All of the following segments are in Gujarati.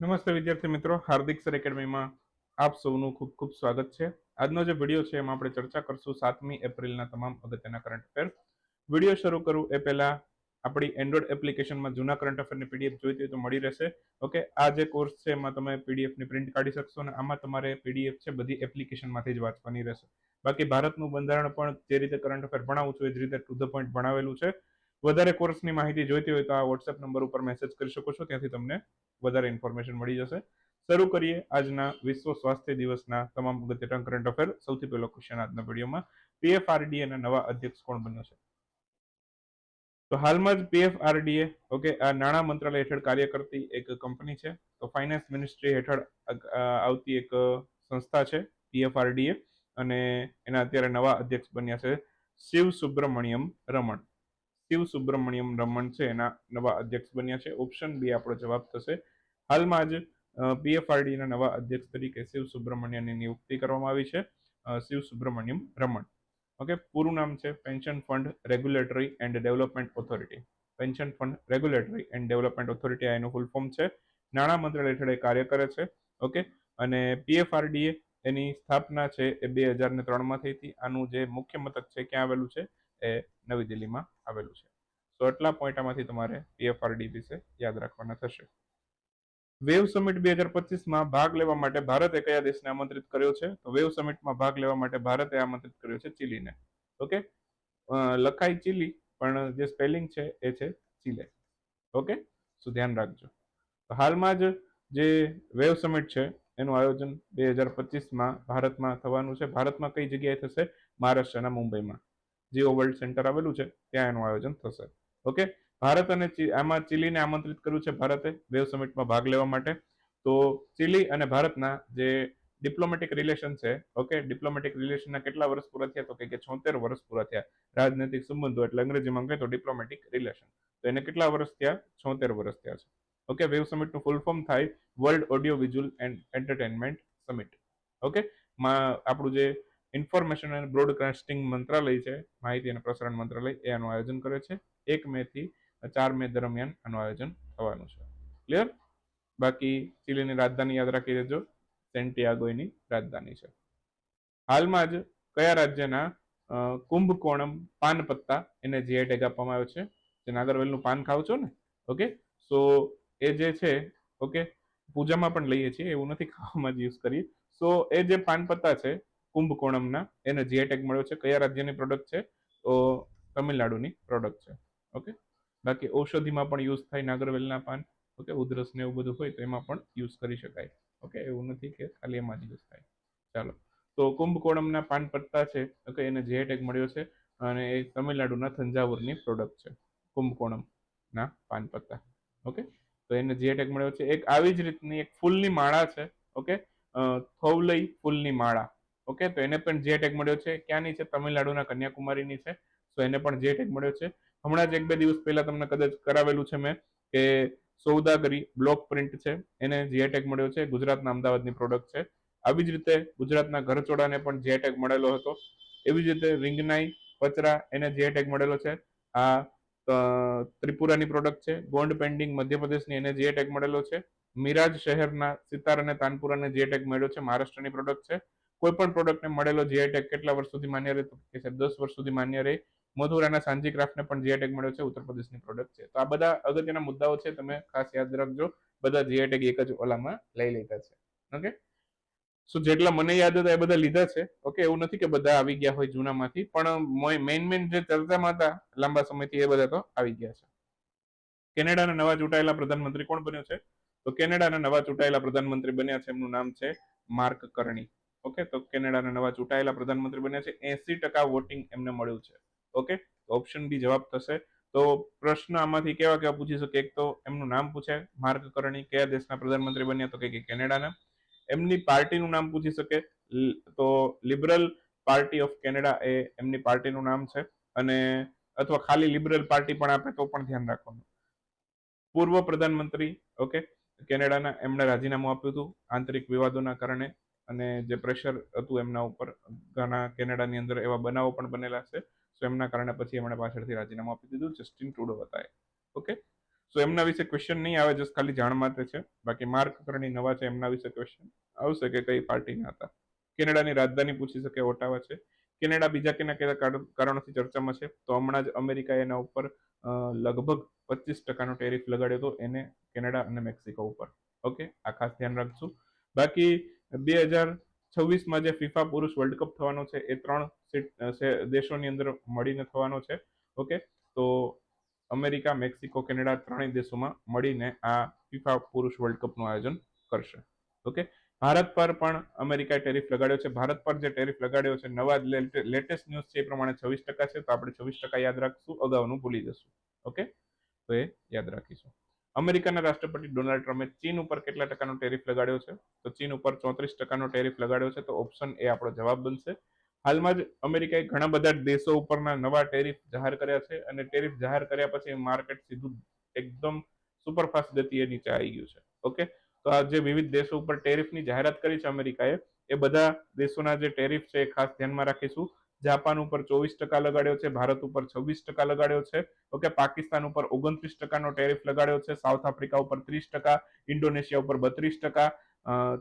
નમસ્તે વિદ્યાર્થી મિત્રો, હાર્દિક સર એકેડમીમાં આપ સૌનું ખૂબ ખૂબ સ્વાગત છે. આજનો જે વીડિયો છે એમાં આપણે ચર્ચા કરશું સાતમી એપ્રિલના તમામ અગત્યના કરંટ અફેર વીડિયો શરૂ કરું એ પહેલા આપણી એન્ડ્રોઈડ એપ્લિકેશનમાં જૂના કરંટ અફેરની પીડીએફ જોઈતી હોય તો મળી રહેશે. ઓકે, આ જે કોર્સ છે એમાં તમે પીડીએફની પ્રિન્ટ કાઢી શકશો અને આમાં તમારે પીડીએફ છે બધી એપ્લિકેશનમાંથી જ વાંચવાની રહેશે. બાકી ભારતનું બંધારણ પણ જે રીતે કરંટ અફેર ભણાવું છું એ જ રીતે ટુ ધ પોઈન્ટ ભણાવેલું છે. વધારે કોર્સની માહિતી જોઈતી હોય તો આ વોટ્સએપ નંબર ઉપર મેસેજ કરી શકો છો. ત્યાંથી તમને વધારે ઇન્ફોર્મેશન મળી જશે. શરૂ કરીએ આજના વિશ્વ સ્વાસ્થ્ય દિવસના તમામ અગત્યના કરંટ અફેર સૌથી પહેલો ક્વેશ્ચન આજના વિડીયોમાં પીએફઆરડીએ ના નવા અધ્યક્ષ કોણ બન્યો છે? તો હાલમાં જ પીએફઆરડીએ ઓકે આ નાણાં મંત્રાલય હેઠળ કાર્ય કરતી એક કંપની છે. તો ફાઇનાન્સ મિનિસ્ટ્રી હેઠળ આવતી એક સંસ્થા છે પીએફઆરડીએ અને એના અત્યારે નવા અધ્યક્ષ બન્યા છે શિવ સુબ્રમણ્યમ રમણ. શિવ સુબ્રમણ્યમ રમણ છે, એના નવા અધ્યક્ષ બન્યા છે. ઓપ્શન બી આપણો જવાબ થશે. હાલમાં જ પીએફઆરડીના નવા અધ્યક્ષ તરીકે શિવ સુબ્રમણ્યની નિયુક્તિ કરવામાં આવી છે. શિવ સુબ્રમણ્યમ રમણ. ઓકે, પૂરું નામ છે pension fund regulatory and development authority pension fund regulatory and development authority આ એનું ફૂલ ફોર્મ છે. નાણાં મંત્રાલય હેઠળ કાર્ય કરે છે. ઓકે, અને પીએફઆરડીએ એની સ્થાપના છે એ બે હજાર ને ત્રણમાં થઈ હતી. આનું જે મુખ્ય મથક છે ક્યાં આવેલું છે? એ નવી દિલ્હીમાં આવેલું છે. તો એટલા પોઈન્ટ આમાંથી તમારે પીએફઆરડી વિશે યાદ રાખવાના થશે. વેવ સમિટ બે હજાર પચીસમાં ભાગ લેવા માટે ભારતે કયા દેશને આમંત્રિત કર્યો છે? તો વેવ સમિટમાં ભાગ લેવા માટે ભારતે આમંત્રિત કર્યો છે ચીલીને. ઓકે? લખાય ચીલી, પણ જે સ્પેલિંગ છે એ છે ચીલે. ઓકે? શું ધ્યાન રાખજો. હાલમાં જ જે વેવ સમિટ છે, એનું આયોજન બે હજાર પચીસમાં ભારતમાં થવાનું છે. ભારતમાં કઈ જગ્યાએ થશે? મહારાષ્ટ્રના મુંબઈમાં. જીઓ વર્લ્ડ સેન્ટર આવેલું છે, ત્યાં એનું આયોજન થશે. ઓકે ભારત અને આમાં ચીલીને આમંત્રિત કર્યું છે ભારતે, વેવ સમિટમાં ભાગ લેવા માટે. તો ચીલી અને ભારતના જે ડિપ્લોમેટિક રિલેશન છે ઓકે ડિપ્લોમેટિક રિલેશનના કેટલા વર્ષ પૂરા થયા? તો કે છોતેર વર્ષ પૂરા થયા. રાજનૈતિક સંબંધો એટલે અંગ્રેજીમાં કહે તો ડિપ્લોમેટિક રિલેશન તો એને કેટલા વર્ષ થયા? છોતેર વર્ષ થયા છે. ઓકે વેવ સમિટનું ફૂલ ફોર્મ થાય world audio visual and entertainment summit okay માં આપણું જે ઇન્ફોર્મેશન એન્ડ બ્રોડકાસ્ટિંગ મંત્રાલય છે, માહિતી અને પ્રસારણ મંત્રાલય એ આનું આયોજન કરે છે. એક મે થી ચાર મે દરમિયાન આનું આયોજન થવાનું છે. ક્લિયર બાકી ચીલીની રાજધાની યાદ રાખી દેજો સેન્ટિયાગોની રાજધાની છે. હાલમાં જ કયા રાજ્યના કુંભકોણમ પાન પત્તા એને જીઆઈ ટેગ આપવામાં આવ્યો છે? જે નાગરવેલનું પાન ખાવ છો ને? ઓકે સો એ જે છે ઓકે પૂજામાં પણ લઈએ છીએ, એવું નથી ખાવામાં જ યુઝ કરીએ. સો એ જે પાન પત્તા છે કુંભકોણમના એને જીઆઈ ટેગ મળ્યો છે, કયા રાજ્યની પ્રોડક્ટ છે? તો તમિલનાડુની પ્રોડક્ટ છે. ઓકે બાકી ઔષધિમાં પણ યુઝ થાય, નાગરવેલના પાન ઓકે ઉધરસ ને એવું બધું હોય તો એમાં પણ યુઝ કરી શકાય. ઓકે એવું નથી કે ખાલી એમાં જ યુઝ થાય. ચાલો. તો કુંભકોણમના પાન પત્તા છે ઓકે એને જીઆઈ ટેગ મળ્યો છે, અને એ તમિલનાડુના થંજાવુરની પ્રોડક્ટ છે કુંભકોણમના પાન પત્તા. ઓકે તો એને જીઆઈ ટેગ મળ્યો છે, એક આવી જ રીતની એક ફૂલની માળા છે ઓકે થોવલઈ ફૂલની માળા. ઓકે, તો એને પણ જે ટેગ મળ્યો છે, ક્યાંની છે? તમિલનાડુના કન્યાકુમારીની છે. તો એને પણ જે ટેગ મળ્યો છે. હમણાં જ એક બે દિવસ પહેલા તમને કદાચ કરાવેલું છે મેં કે સૌદાગરી બ્લોક પ્રિન્ટ છે. એને જે ટેગ મળ્યો છે, ગુજરાતના અમદાવાદની પ્રોડક્ટ છે. આવી જ રીતે ગુજરાતના ઘરચોડાને પણ જે ટેગ મળેલો હતો. એવી જ રીતે રિંગનાઈ, પચરા, એને જે ટેગ મળેલો છે. આ ત્રિપુરાની પ્રોડક્ટ છે. ગોન્ડ પેન્ડિંગ મધ્યપ્રદેશની એને જે ટેગ મળેલો છે. મિરાજ શહેરના સિતાર અને તાનપુરાને જે ટેગ મળ્યો છે, મહારાષ્ટ્રની પ્રોડક્ટ છે. કોઈ પણ પ્રોડક્ટને મળેલો જીઆઈ ટેગ કેટલા વર્ષ સુધી માન્ય રહે તો કે સાહેબ દસ વર્ષ સુધી માન્ય રહે. મધુરાના સાંજી ક્રાફ્ટને પણ જીઆઈ ટેગ મળ્યો છે ઉત્તર પ્રદેશની પ્રોડક્ટ છે. તો આ બધા અગત્યના મુદ્દાઓ છે, તમે ખાસ યાદ રાખજો. બધા જીઆઈ ટેગ એક જ ઓલામાં લઈ લેતા છે. ઓકે સો જેટલા મને યાદ હતા એ બધા લીધા છે. ઓકે એવું નથી કે બધા આવી ગયા હોય જૂનામાંથી, પણ મેઇન મેઇન જે ચર્ચામાં હતા લાંબા સમયથી એ બધા તો આવી ગયા છે. કેનેડાના નવા ચૂંટાયેલા પ્રધાનમંત્રી કોણ બન્યો છે? તો કેનેડાના નવા ચૂંટાયેલા પ્રધાનમંત્રી બન્યા છે, એમનું નામ છે માર્ક કરણી. ઓકે તો કેનેડાના નવા ચૂંટાયેલા પ્રધાનમંત્રી બન્યા છે. એસી ટકા વોટિંગ એમને મળ્યું છે. ઓકે ઓપ્શન બી જવાબ થશે. તો પ્રશ્ન આમાંથી કેવા કેવા પૂછી શકે? એક તો એમનું નામ પૂછે માર્ક કરણી, કયા દેશના પ્રધાનમંત્રી બન્યા? તો કે કેનેડાના. એમની પાર્ટીનું નામ પૂછી શકે. તો લિબરલ પાર્ટી ઓફ કેનેડા એ એમની પાર્ટીનું નામ છે. અને અથવા ખાલી લિબરલ પાર્ટી પણ આપે તો પણ ધ્યાન રાખવાનું. પૂર્વ પ્રધાનમંત્રી ઓકે કેનેડાના એમણે રાજીનામું આપ્યું હતું આંતરિક વિવાદોના કારણે. અને જે પ્રેશર હતું એમના ઉપર, ઘણા કેનેડાની અંદર એવા બનાવો પણ બનેલા છે. સો એમના કારણે પછી એમણે પાછળથી રાજીનામું આપી દીધું જસ્ટિન ટ્રુડો હતા ઓકે સો એમના વિશે ક્વેશ્ચન નહીં આવે જસ્ટ ખાલી જાણ માટે છે. બાકી માર્ક કરણી નવા છે, એમના વિશે ક્વેશ્ચન આવશે કે કઈ પાર્ટીના હતા. કેનેડાની રાજધાની પૂછી શકે, ઓટાવા છે. કેનેડા બીજા કેના કયા કારણોથી ચર્ચામાં છે? તો હમણાં જ અમેરિકાએ એના ઉપર લગભગ પચીસ ટકાનો ટેરિફ લગાડ્યો હતો એને કેનેડા અને મેક્સિકો ઉપર. ઓકે આ ખાસ ધ્યાન રાખજો. બાકી બે હજાર છવ્વીસમાં જે ફિફા પુરુષ વર્લ્ડ કપ થવાનો છે, એ ત્રણ દેશોની અંદર મળીને થવાનો છે, ઓકે? તો અમેરિકા, મેક્સિકો, કેનેડા ત્રણેય દેશોમાં મળીને આ ફિફા પુરુષ વર્લ્ડ કપનું આયોજન કરશે, ઓકે? ભારત પર પણ અમેરિકાએ ટેરિફ લગાડ્યો છે. ભારત પર જે ટેરિફ લગાડ્યો છે, નવા લેટેસ્ટ ન્યૂઝ છે, એ પ્રમાણે છવ્વીસ ટકા છે, તો આપણે છવ્વીસ ટકા યાદ રાખશું, અગાઉનું ભૂલી જશું, ઓકે? તો એ યાદ રાખીશું. અમેરિકાના રાષ્ટ્રપતિ ડોનાલ્ડ ટ્રમ્પે ચીન ઉપર કેટલા ટકાનો ટેરિફ લગાડ્યો છે? તો ચીન ઉપર ચોત્રીસ ટકાનો ટેરિફ લગાડ્યો છે, તો ઓપ્શન એ આપણો જવાબ બનશે. હાલમાં જ અમેરિકાએ ઘણા બધા દેશો ઉપરના નવા ટેરિફ જાહેર કર્યા છે અને ટેરિફ જાહેર કર્યા પછી માર્કેટ સીધું એકદમ સુપરફાસ્ટ ગતિએ નીચે આવી ગયું છે. ઓકે? તો આ જે વિવિધ દેશો ઉપર ટેરિફની જાહેરાત કરી છે અમેરિકાએ, એ બધા દેશોના જે ટેરિફ છે એ ખાસ ધ્યાનમાં રાખીશું. જાપાન ઉપર ચોવીસ ટકા લગાડ્યો છે, ભારત ઉપર છવ્વીસ ટકા લગાડ્યો છે. ઓકે, પાકિસ્તાન ઉપર ઓગણત્રીસ ટકાનો ટેરિફ લગાડ્યો છે, સાઉથ આફ્રિકા ઉપર ત્રીસ ટકા, ઇન્ડોનેશિયા ઉપર બત્રીસ ટકા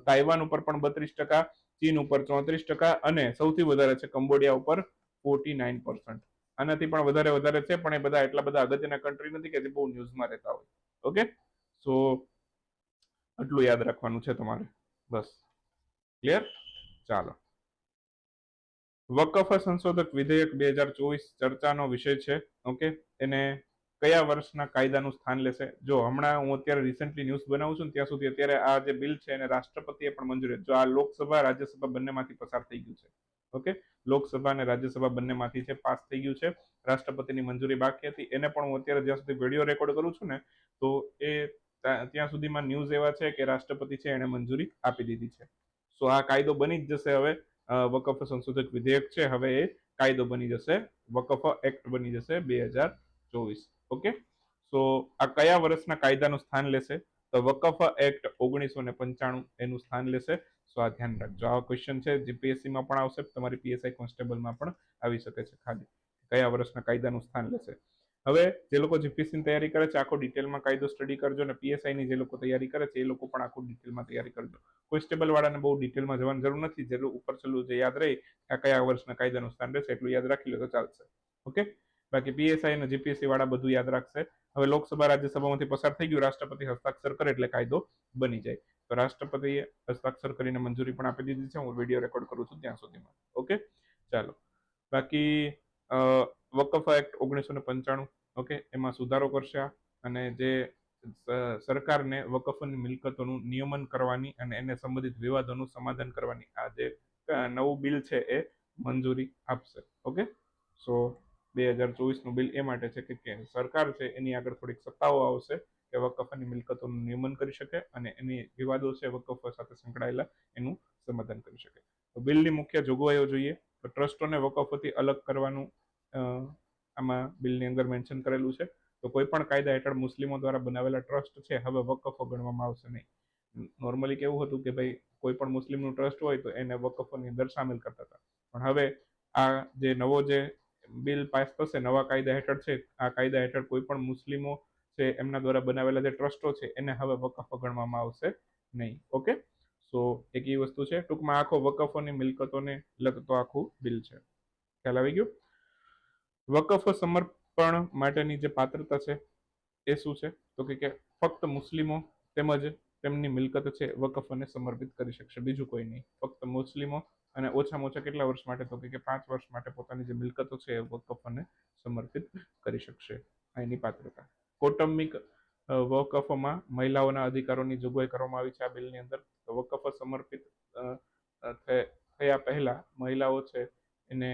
તાઇવાન ઉપર પણ બત્રીસ ટકા, ચીન ઉપર ચોત્રીસ ટકા અને સૌથી વધારે છે કંબોડિયા ઉપર ફોર્ટી નાઇન પર્સન્ટ. આનાથી પણ વધારે વધારે છે, પણ એ બધા એટલા બધા અગત્યના કન્ટ્રી નથી કે જે બહુ ન્યૂઝમાં રહેતા હોય. ઓકે? સો, આટલું યાદ રાખવાનું છે તમારે. બસ. ક્લિયર? ચાલો. વકફ સંશોધક વિધેયક બે હજાર ચોવીસ ચર્ચાનો વિષય છે, ઓકે? એને કયા વર્ષના કાયદાનું સ્થાન લેશે? જો હમણાં હું અત્યારે રિસેન્ટલી ન્યૂઝ બનાવું છું ત્યાં સુધી અત્યારે આ જે બિલ છે એને રાષ્ટ્રપતિએ પણ મંજૂરી જો આ લોકસભા, રાજ્યસભા બંનેમાંથી પસાર થઈ ગયું છે, ઓકે? લોકસભા અને રાજ્યસભા બંનેમાંથી છે, પાસ થઈ ગયું છે. રાષ્ટ્રપતિની મંજૂરી બાકી હતી. એને પણ હું અત્યારે જ્યાં સુધી વીડિયો રેકોર્ડ કરું છું ને, તો એ ત્યાં સુધીમાં ન્યૂઝ એવા છે કે રાષ્ટ્રપતિ છે એને મંજૂરી આપી દીધી છે. સો આ કાયદો બની જ જશે હવે. વકફ સંશોધક વિધેયક છે. હવે એ કાયદો બની જશે. વકફ એક્ટ બની જશે બે હજાર ચોવીસ. ઓકે સો આ કયા વર્ષના કાયદાનું સ્થાન લેશે? તો વકફ એક્ટ ઓગણીસો ને પંચાણું એનું સ્થાન લેશે. સો આ ધ્યાન રાખજો. આવા ક્વેશ્ચન છે જીપીએસસીમાં પણ આવશે. તમારી પીએસઆઈ કોન્સ્ટેબલમાં પણ આવી શકે છે ખાલી. કયા વર્ષના કાયદાનું સ્થાન લેશે? હવે જે લોકો જીપીએસસીની તૈયારી કરે છે, આખો ડિટેલમાં કાયદો સ્ટડી કરજો અને પીએસઆઈની જે લોકો તૈયારી કરે છે, એ લોકો પણ આખું ડિટેલમાં તૈયારી કરજો કોન્સ્ટેબલ વાળાને બહુ ડિટેલમાં જવાની જરૂર નથી. જેટલું ઉપર છેલ્લું જે યાદ રહે, આ કયા વર્ષના કાયદાનું સ્થાન રહેશે, એટલું યાદ રાખી લો તો ચાલશે. ઓકે? બાકી પીએસઆઈ અને જીપીએસસી વાળા બધું યાદ રાખશે. હવે લોકસભા રાજ્યસભામાંથી પસાર થઈ ગયું. રાષ્ટ્રપતિ હસ્તાક્ષર કરે એટલે કાયદો બની જાય. તો રાષ્ટ્રપતિએ હસ્તાક્ષર કરીને મંજૂરી પણ આપી દીધી છે. હું વીડિયો રેકોર્ડ કરું છું ત્યાં સુધીમાં. ઓકે? ચાલો. બાકી વકફ એક્ટ ઓગણીસો ને પંચાણું, ઓકે, એમાં સુધારો કરશે અને જે સરકારને વકફની મિલકતોનું નિયમન કરવાની અને એને સંબંધિત વિવાદોનું સમાધાન કરવાની આ જે નવું બિલ છે એ મંજૂરી આપશે, ઓકે? સો, બે હજાર ચોવીસનું બિલ એ માટે છે કે સરકાર છે એની આગળ થોડીક સત્તાઓ આવશે કે વકફની મિલકતોનું નિયમન કરી શકે અને એની વિવાદો છે વકફ સાથે સંકળાયેલા એનું સમાધાન કરી શકે. તો બિલની મુખ્ય જોગવાઈઓ જોઈએ. તો ટ્રસ્ટોને વકફથી અલગ કરવાનું આમાં બિલની અંદર મેન્શન કરેલું છે. તો કોઈ પણ કાયદા હેઠળ મુસ્લિમો દ્વારા બનાવેલા ટ્રસ્ટ છે, હવે વકફો ગણવામાં આવશે નહીં. નોર્મલી કેવું હતું કે ભાઈ, કોઈ પણ મુસ્લિમનું ટ્રસ્ટ હોય તો એને વકફોની અંદર સામેલ કરતા હતા. પણ હવે આ જે નવો જે બિલ પાસ થશે, નવા કાયદા હેઠળ છે, આ કાયદા હેઠળ કોઈ પણ મુસ્લિમો છે, એમના દ્વારા બનાવેલા જે ટ્રસ્ટો છે, એને હવે વકફ ગણવામાં આવશે નહીં. ઓકે? સો, એક એ વસ્તુ છે. ટૂંકમાં આખો વકફોની મિલકતોને લગતો આખું બિલ છે. ખ્યાલ આવી ગયું? વકફ સમર્પણ માટેની જે પાત્રતા છે, એ શું છે? તો કે ફક્ત મુસ્લિમો તેમજ તેમની મિલકત છે, વકફને સમર્પિત કરી શકશે. બીજું કોઈ નહીં. ફક્ત મુસ્લિમો અને ઓછામાં ઓછા કેટલા વર્ષ માટે? તો કે પાંચ વર્ષ માટે પોતાની જે મિલકતો છે, એ વકફને સમર્પિત કરી શકશે એની પાત્રતા. કૌટુંબિક વકફમાં મહિલાઓના અધિકારોની જોગવાઈ કરવામાં આવી છે આ બિલની અંદર. વકફ સમર્પિત થયા પહેલા મહિલાઓ છે, એને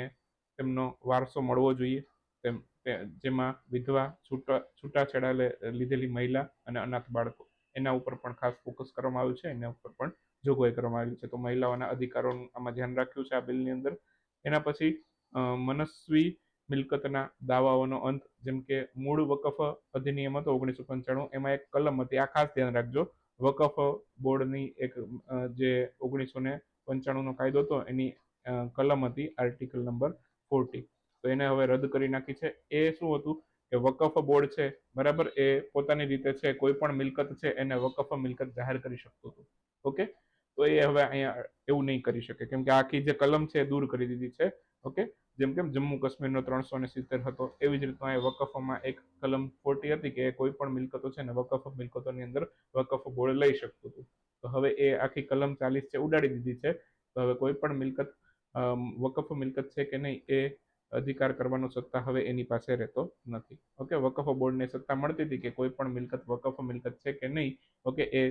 તેમનો વારસો મળવો જોઈએ. તેમ જેમાં વિધવા, છૂટા છૂટાછેડા લીધેલી મહિલા અને અનાથ બાળકો, એના ઉપર પણ ખાસ ફોકસ કરવામાં આવ્યું છે. એના ઉપર પણ જોગવાઈ કરવામાં આવી છે. તો મહિલાઓના અધિકારોનું આમાં ધ્યાન રાખ્યું છે આ બિલની અંદર. એના પછી મનસ્વી મિલકતના દાવાઓનો અંત, જેમ કે મૂળ વકફ અધિનિયમ હતો ઓગણીસો પંચાણું, એમાં એક કલમ હતી. આ ખાસ ધ્યાન રાખજો. વકફ બોર્ડની એક જે ઓગણીસો ને પંચાણુંનો કાયદો હતો, એની કલમ હતી આર્ટિકલ નંબર ફોર્ટી. તો એને હવે રદ કરી નાખી છે. એ શું હતું? કે કે વકફ બોર્ડ છે, બરાબર? એ પોતાની રીતે છે, કોઈ પણ મિલકત છે, એને વકફ મિલકત જાહેર કરી શકતું હતું. ઓકે? તો એ હવે અહીંયા એવું નહીં કરી શકે. કેમ કે આખી જે કલમ છે એ દૂર કરી દીધી છે. ઓકે? જેમ કેમ જમ્મુ કાશ્મીરનો ત્રણસો ને સિત્તેર હતો. એવી જ રીતના એ વકફમાં એક કલમ ફોર્ટી હતી કે કોઈ પણ મિલકતો છે ને વકફ મિલકતોની અંદર વકફ બોર્ડ લઈ શકતું હતું. તો હવે એ આખી કલમ ચાલીસ છે, ઉડાડી દીધી છે. તો હવે કોઈ પણ મિલકત વકફ મિલકત છે કે નહીં એ અધિકાર કરવાનો સત્તા હવે એની પાસે રહેતો નથી. ઓકે વકફ બોર્ડને સત્તા મળતી હતી કે કોઈ પણ મિલકત, વકફ મિલકત છે કે નહીં ઓકે એ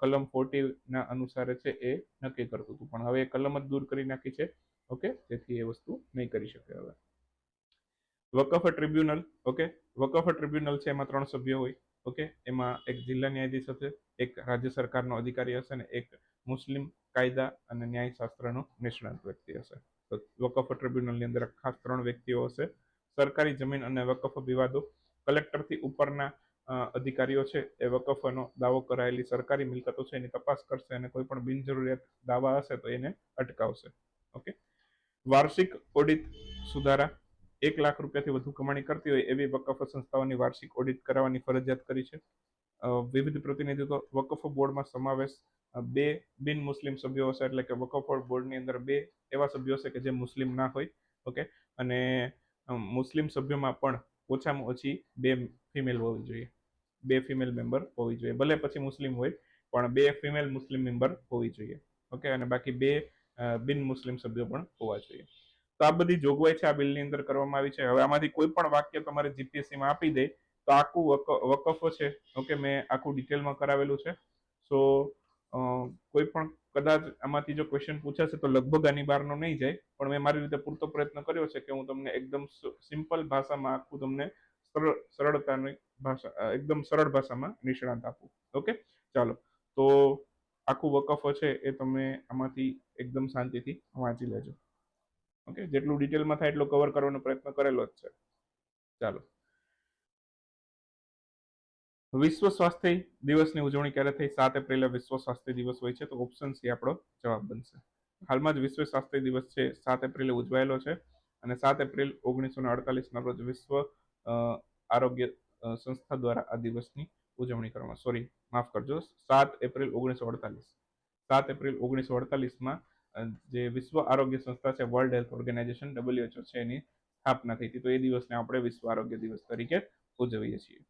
કલમ 40 ના અનુસારે છે એ નક્કી કરતું હતું. પણ હવે એ કલમ જ દૂર કરી નાખી છે ઓકે તેથી એ વસ્તુ નહીં કરી શકે હવે. વકફ ટ્રિબ્યુનલ ઓકે વકફ ટ્રિબ્યુનલ છે એમાં ત્રણ સભ્યો હોય. ઓકે? એમાં એક જિલ્લા ન્યાયાધીશ હશે, એક રાજ્ય સરકારનો અધિકારી હશે ને એક મુસ્લિમ કાયદા અને ન્યાયશાસ્ત્રનો નિષ્ણાત વ્યક્તિ હશે. તો વકફ ટ્રિબ્યુનલની અંદર ખાસ ત્રણ વ્યક્તિઓ હશે. સરકારી જમીન અને વકફ વિવાદો. કલેક્ટરથી ઉપરના અધિકારીઓ છે, એ વકફનો દાવો કરાયેલી સરકારી મિલકતો છે, એની તપાસ કરશે અને કોઈ પણ બિનજરૂરિયાત દાવા હશે તો એને અટકાવશે. ઓકે? વાર્ષિક ઓડિટ સુધારા. એક લાખ રૂપિયાથી વધુ કમાણી કરતી હોય એવી વકફ સંસ્થાઓની વાર્ષિક ઓડિટ કરાવવાની ફરજિયાત કરી છે. વિવિધ પ્રતિનિધિત્વ વકફ બોર્ડમાં સમાવેશ બે બિન મુસ્લિમ સભ્યો હશે એટલે કે વકફ બોર્ડની અંદર બે એવા સભ્યો હશે કે જે મુસ્લિમ ના હોય, ઓકે? અને મુસ્લિમ સભ્યોમાં પણ ઓછામાં ઓછી બે ફિમેલ હોવી જોઈએ. બે ફિમેલ મેમ્બર હોવી જોઈએ. ભલે પછી મુસ્લિમ હોય, પણ બે ફિમેલ મુસ્લિમ મેમ્બર હોવી જોઈએ, ઓકે? અને બાકી બે બિન મુસ્લિમ સભ્યો પણ હોવા જોઈએ. તો આ બધી જોગવાઈ છે, આ બિલની અંદર કરવામાં આવી છે. હવે આમાંથી કોઈ પણ વાક્ય તમારે જીપીએસસીમાં આપી દે, તો આખું વકફો છે. ઓકે, મેં આખું ડિટેલમાં કરાવેલું છે. સો કોઈ પણ કદાચ આમાંથી જો ક્વેશ્ચન પૂછાશે તો લગભગ આની બહારનો નહીં જાય, પણ મેં મારી રીતે પૂરતો પ્રયત્ન કર્યો છે કે હું તમને એકદમ સિમ્પલ ભાષામાં આખું તમને સરળ સરળતાની ભાષા એકદમ સરળ ભાષામાં નિષ્ણાંત આપું. ઓકે? ચાલો. તો આખું વકફ છે એ તમે આમાંથી એકદમ શાંતિથી વાંચી લેજો. ઓકે, જેટલું ડિટેલમાં થાય એટલું કવર કરવાનો પ્રયત્ન કરેલો જ છે. ચાલો. વિશ્વ સ્વાસ્થ્ય દિવસની ઉજવણી ક્યારે થઈ? સાત એપ્રિલે વિશ્વ સ્વાસ્થ્ય દિવસ હોય છે, તો ઓપ્શન સી આપણો જવાબ બનશે. હાલમાં જ વિશ્વ સ્વાસ્થ્ય દિવસ છે, સાત એપ્રિલે ઉજવાયેલો છે અને સાત એપ્રિલ ઓગણીસો ને અડતાલીસના રોજ વિશ્વ આરોગ્ય સંસ્થા દ્વારા આ દિવસની ઉજવણી કરવામાં, સોરી, માફ કરજો, સાત એપ્રિલ ઓગણીસો અડતાલીસ. સાત એપ્રિલ ઓગણીસો અડતાલીસમાં જે વિશ્વ આરોગ્ય સંસ્થા છે વર્લ્ડ હેલ્થ ઓર્ગેનાઇઝેશન ડબલ્યુએચઓ છે એની સ્થાપના થઈ હતી. તો એ દિવસને આપણે વિશ્વ આરોગ્ય દિવસ તરીકે ઉજવીએ છીએ.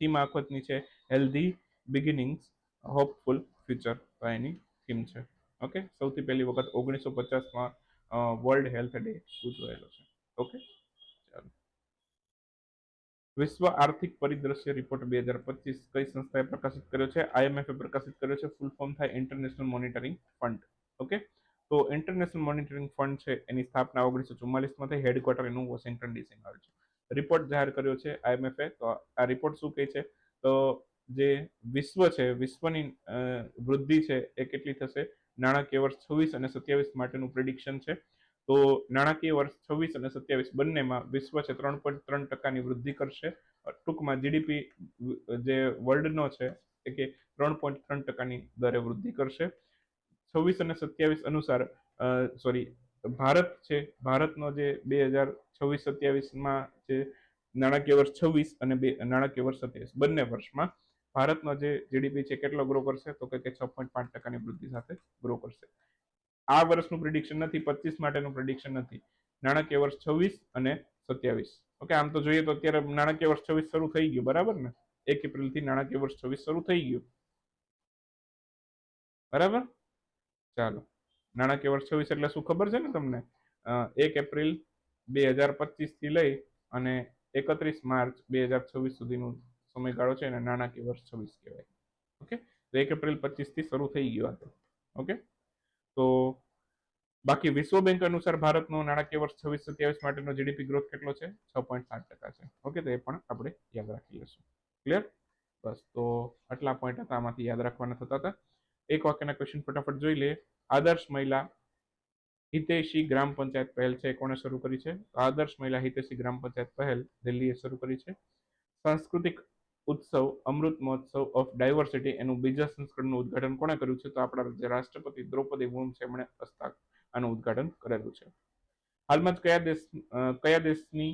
થીમ આ વખતની છે હેલ્ધી બિગિનિંગ્સ હોપફુલ ફ્યુચર એની થીમ છે. ઓકે સૌથી પહેલી વખત ઓગણીસો પચાસમાં વર્લ્ડ હેલ્થ ડે ઉજવાયેલો છે. ઓકે ચાલો. વિશ્વ આર્થિક પરિદ્રશ્ય રિપોર્ટ બે હજાર પચીસ કઈ સંસ્થાએ પ્રકાશિત કર્યો છે? આઈએમએફે પ્રકાશિત કર્યો છે ફૂલ ફોર્મ થાય ઇન્ટરનેશનલ મોનિટરિંગ ફંડ ઓકે તો ઇન્ટરનેશનલ મોનિટરિંગ ફંડ છે, એની સ્થાપના ઓગણીસો ચુમ્માલીસમાં થઈ. હેડક્વાર્ટર એનું વોશિંગ્ટન ડીસીમાં આવ્યું છે. રિપોર્ટ જાહેર કર્યો છે આઈએમએફે તો આ રિપોર્ટ શું કહે છે? તો જે વિશ્વ છે, વિશ્વની વૃદ્ધિ છે એ કેટલી થશે? નાણાકીય વર્ષ છવ્વીસ અને સત્યાવીસ માટેનું પ્રિડિક્શન છે. તો નાણાકીય વર્ષ છવ્વીસ અને સત્યાવીસ બંનેમાં વિશ્વ છે ત્રણ પોઈન્ટ ત્રણ ટકાની વૃદ્ધિ કરશે. ટૂંકમાં જીડીપી જે વર્લ્ડનો છે એ કે ત્રણ પોઈન્ટ ત્રણ ટકાની દરે વૃદ્ધિ કરશે. છવ્વીસ અને સત્યાવીસ અનુસાર સોરી ભારત છે, ભારતનો જે બે હજાર છવ્વીસ સત્યાવીસમાં જે નાણાકીય વર્ષ છવ્વીસ અને બે, નાણાકીય વર્ષ સત્યાવીસ, બંને વર્ષમાં ભારતનો જે જીડીપી છે કેટલો ગ્રો કરશે? તો કે છ પોઈન્ટ પાંચ ટકાની વૃદ્ધિ સાથે ગ્રો કરશે. આ વર્ષનું પ્રિડિક્શન નથી, પચીસ માટેનું પ્રિડિક્શન નથી. નાણાકીય વર્ષ છવ્વીસ અને સત્યાવીસ. ઓકે આમ તો જોઈએ તો અત્યારે નાણાકીય વર્ષ છવ્વીસ શરૂ થઈ ગયું, બરાબર ને? એક એપ્રિલથી નાણાકીય વર્ષ છવ્વીસ શરૂ થઈ ગયું. બરાબર? ચાલો. નાણાકીય વર્ષ છવ્વીસ એટલે શું ખબર છે ને તમને? એક એપ્રિલ બે હજાર પચીસથી લઈ અને એકત્રીસ માર્ચ બે હજાર છવ્વીસ સુધીનું સમયગાળો છે એને નાણાકીય વર્ષ છવ્વીસ કહેવાય. ઓકે? તો એક એપ્રિલ પચીસથી શરૂ થઈ ગયો હતો ઓકે? તો બાકી વિશ્વ બેંક અનુસાર ભારતનો નાણાકીય વર્ષ છવ્વીસ સત્યાવીસ માટેનો જીડીપી ગ્રોથ કેટલો છે? છ પોઈન્ટ સાત ટકા છે. ઓકે? તો એ પણ આપણે યાદ રાખી લઈશું. ક્લિયર બસ. તો આટલા પોઈન્ટ હતા આમાંથી યાદ રાખવાના થતા હતા. એક વાક્યના ક્વેશ્ચન ફટાફટ જોઈ લઈએ. આદર્શ મહિલા હિતેશી ગ્રામ પંચાયત પહેલ છે કોણે શરૂ કરી છે? આદર્શ મહિલા હિતેશી ગ્રામ પંચાયત પહેલ દિલ્હીએ શરૂ કરી છે. સાંસ્કૃતિક ઉત્સવ, અમૃત મહોત્સવ ઓફ ડાયવર્સિટી એનું બીજા સંસ્કરણનું ઉદ્ઘાટન કોણે કર્યું છે? તો આપણા જે રાષ્ટ્રપતિ દ્રૌપદી મુર્મુ છે, એમણે હસ્તાક આનું ઉદ્ઘાટન કરેલું છે. હાલમાં જ કયા દેશ કયા દેશની,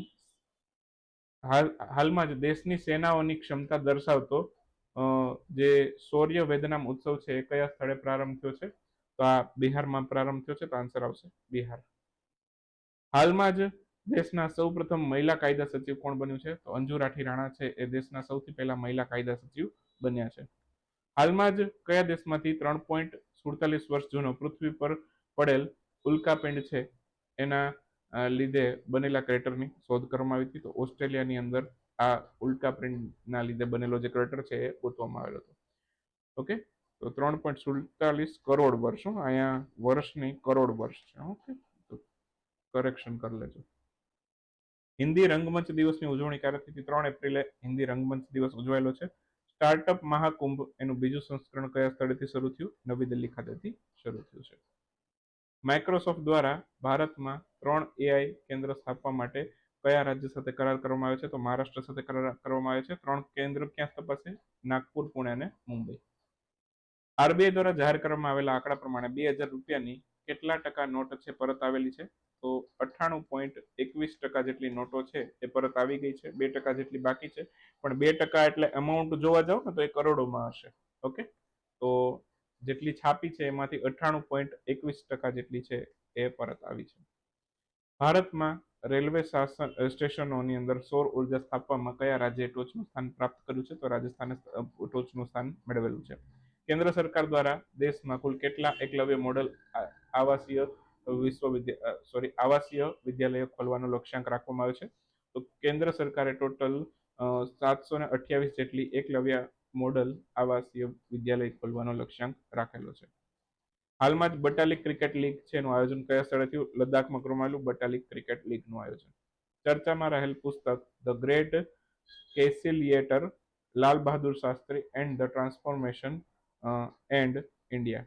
હાલ, હાલમાં જ દેશની સેનાઓની ક્ષમતા દર્શાવતો જે શૌર્ય વેદનામ ઉત્સવ છે એ કયા સ્થળે પ્રારંભ થયો છે? તો આ બિહારમાં પ્રારંભ થયો છે તો આન્સર આવશે બિહાર. હાલમાં જ દેશના સૌપ્રથમ મહિલા કાયદા સચિવ કોણ બન્યું છે? તો અંજુ રાઠી રાણા છે એ દેશના સૌથી પહેલા મહિલા કાયદા સચિવ બન્યા છે. હાલમાં જ કયા દેશમાંથી ત્રણ પોઈન્ટ સુડતાલીસ વર્ષ જૂનો પૃથ્વી પર પડેલ ઉલ્કાપિંડ છે? એના લીધે બનેલા ક્રેટરની શોધ કરવામાં આવી હતી. તો ઓસ્ટ્રેલિયાની અંદર આ ઉલ્કાપિંડના લીધે બનેલો જે ક્રેટર છે એ ગોતવામાં આવેલો હતો. ઓકે તો ત્રણ પોઈન્ટ સુડતાલીસ કરોડ વર્ષ. અહીંયા વર્ષની કરોડ વર્ષ છે ઓકે તો કરેક્શન કરી લેજો. હિન્દી રંગમંચ દિવસની ઉજવણી ક્યારે ત્રણ એપ્રિલે હિન્દી રંગમંચ દિવસ ઉજવાયેલો છે. સ્ટાર્ટઅપ મહાકુંભ એનું બીજું સંસ્કરણ કયા સ્થળેથી શરૂ થયું? નવી દિલ્હી ખાતેથી શરૂ થયું છે. માઇક્રોસોફ્ટ દ્વારા ભારતમાં ત્રણ એઆઈ કેન્દ્ર સ્થાપવા માટે કયા રાજ્ય સાથે કરાર કરવામાં આવ્યો છે? તો મહારાષ્ટ્ર સાથે કરાર કરવામાં આવ્યો છે. ત્રણ કેન્દ્ર ક્યાં સ્થપાશે? નાગપુર, પુણે અને મુંબઈ. આરબીઆઈ દ્વારા જાહેર કરવામાં આવેલા આંકડા પ્રમાણે બે હજાર રૂપિયાની કેટલા ટકા નોટ છે? પરત આવેલી છે. તો અઠ્ઠાણું પોઈન્ટ એકવીસ ટકા જેટલી નોટો છે એ પરત આવી ગઈ છે. બે ટકા જેટલી બાકી છે. પણ બે ટકા એટલે અમાઉન્ટ જોવા જાવ ને તો એ કરોડોમાં હશે. ઓકે? તો જેટલી છાપી છે એમાંથી અઠ્ઠાણું પોઈન્ટ એકવીસ ટકા જેટલી છે એ પરત આવી છે. ભારતમાં રેલવે શાસન સ્ટેશનોની અંદર સૌર ઊર્જા સ્થાપવામાં કયા રાજ્યએ ટોચનું સ્થાન પ્રાપ્ત કર્યું છે? તો રાજસ્થાને ટોચનું સ્થાન મેળવેલું છે. કેન્દ્ર સરકાર દ્વારા દેશમાં કુલ કેટલા એકલવ્ય મોડલ આવાસીય વિશ્વવિદ્યા સોરી, આવાસીય વિદ્યાલયો ખોલવાનો લક્ષ્યાંક રાખવામાં આવ્યો છે? તો કેન્દ્ર સરકારે ટોટલ સાતસો ને અઠ્યાવીસ જેટલી એકલવ્ય મોડલ આવાસીય વિદ્યાલય ખોલવાનો લક્ષ્યાંક રાખેલો છે. હાલમાં જ બટાલિક ક્રિકેટ લીગ છે, એનું આયોજન કયા સ્થળે થયું લદ્દાખમાં કરવામાં બટાલિક ક્રિકેટ લીગનું આયોજન. ચર્ચામાં રહેલ પુસ્તક, the great conciliator Lal Bahadur Shastri and the transformation and India.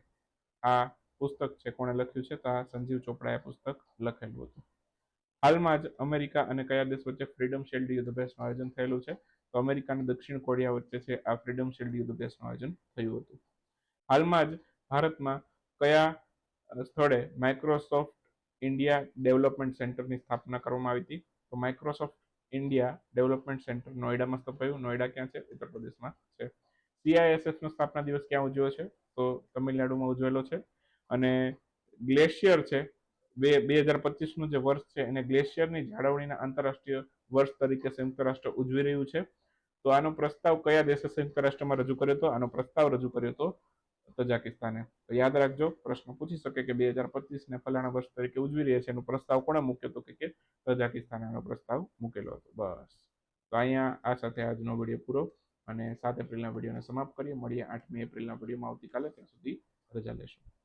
આ પુસ્તક છે, કોણે લખ્યું છે? તો આ સંજીવ ચોપડાએ પુસ્તક લખેલું હતું. હાલમાં જ અમેરિકા અને કયા દેશ વચ્ચે ફ્રીડમ શિલ્ડ યુદ્ધ અભ્યાસનું આયોજન થયેલું છે? તો અમેરિકા અને દક્ષિણ કોરિયા વચ્ચે છે, આ ફ્રીડમ શિલ્ડ યુદ્ધ અભ્યાસનું આયોજન થયું હતું. હાલમાં જ ભારતમાં કયા સ્થળે માઇક્રોસોફ્ટ ઇન્ડિયા ડેવલપમેન્ટ સેન્ટરની સ્થાપના કરવામાં આવી હતી? તો માઇક્રોસોફ્ટ ઇન્ડિયા ડેવલપમેન્ટ સેન્ટર નોઈડામાં સ્થપાયું. નોઈડા ક્યાં છે? ઉત્તર પ્રદેશમાં છે સીઆઈએસએફ નો સ્થાપના દિવસ ક્યાં ઉજવ્યો છે? તો તમિલનાડુમાં ઉજવેલો છે. અને ગ્લેશિયર છે. બે બે હજાર પચીસનું જે વર્ષ છે, એને ગ્લેશિયરની જાળવણીના આંતરરાષ્ટ્રીય વર્ષ તરીકે સંયુક્ત રાષ્ટ્ર ઉજવી રહ્યું છે. તો આનો પ્રસ્તાવ કયા દેશે સંયુક્ત રાષ્ટ્રમાં રજૂ કર્યો હતો? આનો પ્રસ્તાવ રજૂ કર્યો હતો તજાકિસ્તાને. તો યાદ રાખજો, પ્રશ્ન પૂછી શકે કે બે હજાર પચીસ ને ફલાણા વર્ષ તરીકે ઉજવી રહ્યા છે એનો પ્રસ્તાવ કોણે મૂક્યો હતો કે તજાકિસ્તાને આનો પ્રસ્તાવ મૂકેલો હતો. બસ. તો અહીંયા આ સાથે આજનો વીડિયો પૂરો અને સાત એપ્રિલના વિડીયોને સમાપ્ત કરીએ. મળીએ આઠમી એપ્રિલના વિડીયોમાં આવતીકાલે. ત્યાં સુધી રજા લેશું.